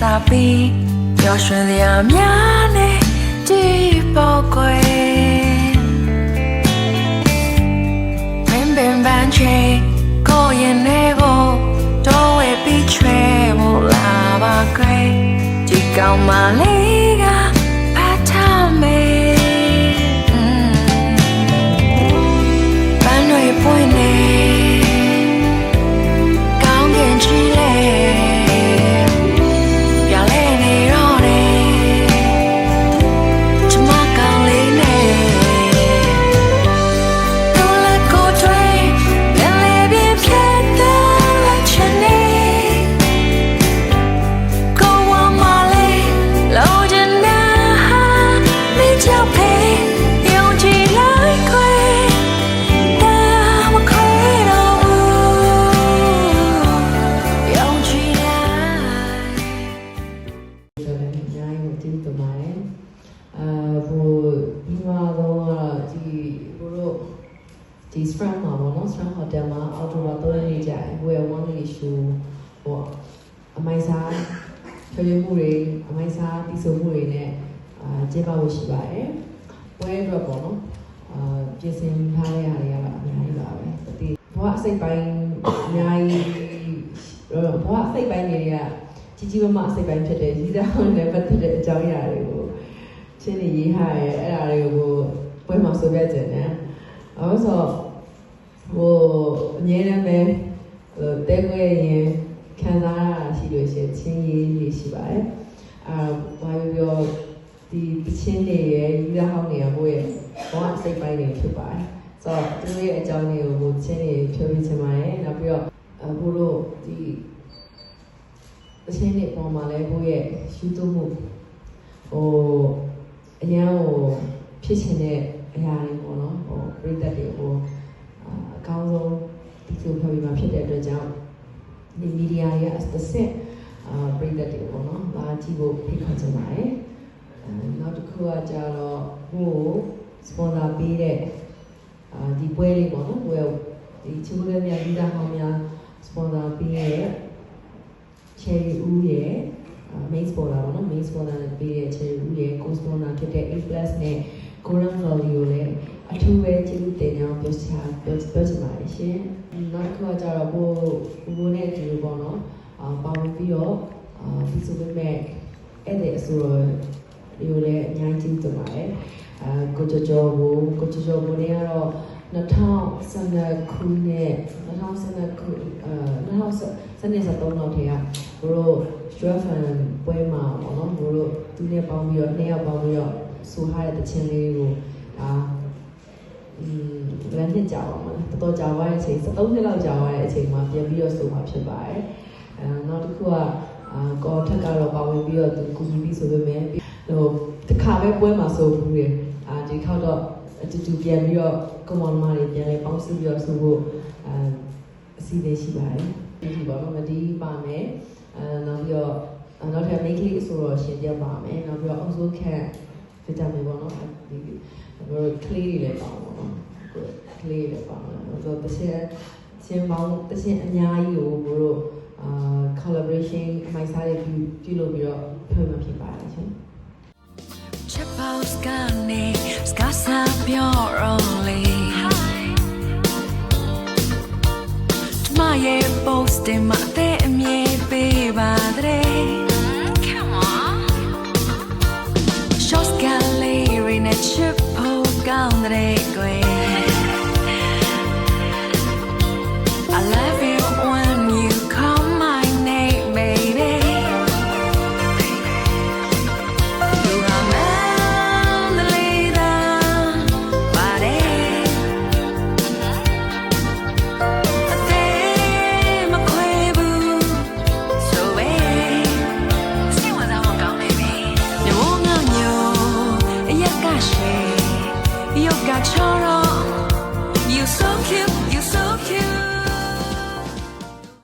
စပြီးပျော်ရွှင်စရာများနဲ့ကြည်ပေါ်ကွယ်မင်းပင်ပန်းချေကိုယ့်ရင်ထဲကိုတော့ဝဲပြီးချွဲမို့လာပါကွယ်ဒီကောင်မလေး မှာပေါ့နော် Strand Hotel မှာအော်တိုဘာ3ရက်နေ့ကြာရင် Wear One Day Show ပေါ့အမိုက်စားဖြည့်ရမှုတွေအမိုက်စားတည်ဆုံမှုတွေနဲ့အာကျင်းပဖို့ရှိပါတယ်ပွဲအတွက်ပေါ့နော်အာပြင်ဆင်ထားတဲ့ဟာတွေကတော့အများကြီးပါပဲဒီဘဝအစိတ်ပိုင်းအများကြီးဘဝအစိတ်ပိုင်းတွေကကြီးကြီးမားမားအစိတ်ပိုင်းဖြစ်တဲ့ရည်စားအောင်နဲ့ပတ်သက်တဲ့အကြောင်းအရာတွေကိုချင်းနေရေးထားရဲအဲ့ဒါတွေကိုပွဲမှာဆိုပြကြတယ်။အဲဆို ဟိုအငြင်းလည်းပဲဟိုတဲခွဲရင်ခံစားရတာရှိလို့ရှိရင်ချင်းရေးရေးရှိပါတယ်။အာဘာပြောဒီတချင်းတွေရဲ့ရည်စားအောင်နေရဘို့ရဲ့ဘောအစိတ်ပိုင်းတွေဖြစ်ပါတယ်။ဆိုတော့သူတို့ရဲ့အကြောင်းတွေကိုချင်းတွေဖြေပြချင်ပါတယ်။နောက်ပြီးတော့အခုတို့ဒီအချင်းတွေပေါ်မှာလဲကိုယ့်ရဲ့ရှုသွမှုဟိုအရန်ဟိုဖြစ်ချင်တဲ့အရာတွေပေါ့နော်ဟိုပြိတ္တတွေဟို အာအကောင်းဆုံးဒီလိုဖပြီးမှဖြစ်တဲ့အတွက်ကြောင့်ဒီမီဒီယာတွေကအတစ်ဆက်အာပြိတ္တတွေပေါ့နော်လာကြည့်ဖို့ဖိတ်ခေါ်ချင်ပါတယ်အဲနောက်တစ်ခုကကြတော့ဟိုစပွန်ဆာပေးတဲ့အာဒီပွဲလေးပေါ့နော်ပွဲဒီချိုးရဲများဒီသားဟောင်းများစပွန်ဆာပေးရဲ့ cherry ဦးရဲ့ main sponsor ပေါ့နော် main sponsor နဲ့ပေးတဲ့ cherry ဦးရဲ့ co sponsor ဖြစ်တဲ့ A+ နဲ့ Golden Valley ကိုလည်း အထူးပဲကျေးဇူးတင်ကြောင်းပြောချင်ပြောပြောချင်ပါတယ်ရှင်။နောက်တစ်ခုကကြတော့ဘိုးဘိုးနဲ့ဒီလိုပေါ့နော်။အာပါဝင်ပြီးတော့အာဒီဆိုပေမဲ့အဲ့ဒီအဆိုတော့ဒီလိုလည်းအများကြီးကျေးဇူးတင်ပါတယ်။အာကိုကျော်ကျော်ဘိုးကိုကျော်ကျော်ဘိုးနဲ့ကတော့2012ခုနှစ်2012ခုအာ2013လောက်ထဲကဘိုးတို့ Stefan ပွဲမှာပေါ့နော်ဘိုးတို့သူနဲ့ပေါင်းပြီးတော့နှစ်ယောက်ပေါင်းပြီးတော့ဆိုထားတဲ့တခြင်းလေးကိုဒါ อืมလည်းနှစ်ကြာပါမလားတော်တော်ကြာသွားတဲ့အချိန်73နှစ်လောက်ကြာသွားတဲ့အချိန်မှာပြန်ပြီးတော့ဆိုမှာဖြစ်ပါတယ်အဲနောက်တစ်ခုကအာကောထက်ကတော့ပါဝင်ပြီးတော့သူကူညီပြီးဆိုပေမဲ့ဟိုတစ်ခါပဲပွဲမှာဆိုဘူးလေအာဒီခေါက်တော့အတူတူပြန်ပြီးတော့ကွန်မန်မာတွေပြန်လဲပေါင်းစုပြီးတော့ဆိုဖို့အာအစီအစဉ်ရှိပါတယ်ဒီပေါ့နော်မဒီပါမယ်အဲနောက်ပြီးတော့နောက်ထပ် make လေးဆိုတော့ရှင်ပြပါမယ်နောက်ပြီးတော့အုပ်စိုးခန့် ဗီတာမင်ပေါ့နော်ဒီဘယ်ကလေးတွေလည်းပါပေါ့နော်ကလေးတွေလည်းပါမယ်ဆိုတော့တစ်ချက်ချင်းပေါင်းတစ်ချက်အများကြီးကိုဘို့တို့အာ collaboration မိုက်စားတွေပြုပြုလုပ်ပြီးတော့ဖွဲ့မှာဖြစ်ပါတယ်ရှင်ချက်ပေါက်စကနေစကားစားပြော gallery နဲ့ချစ် 역가처럼. You so cute.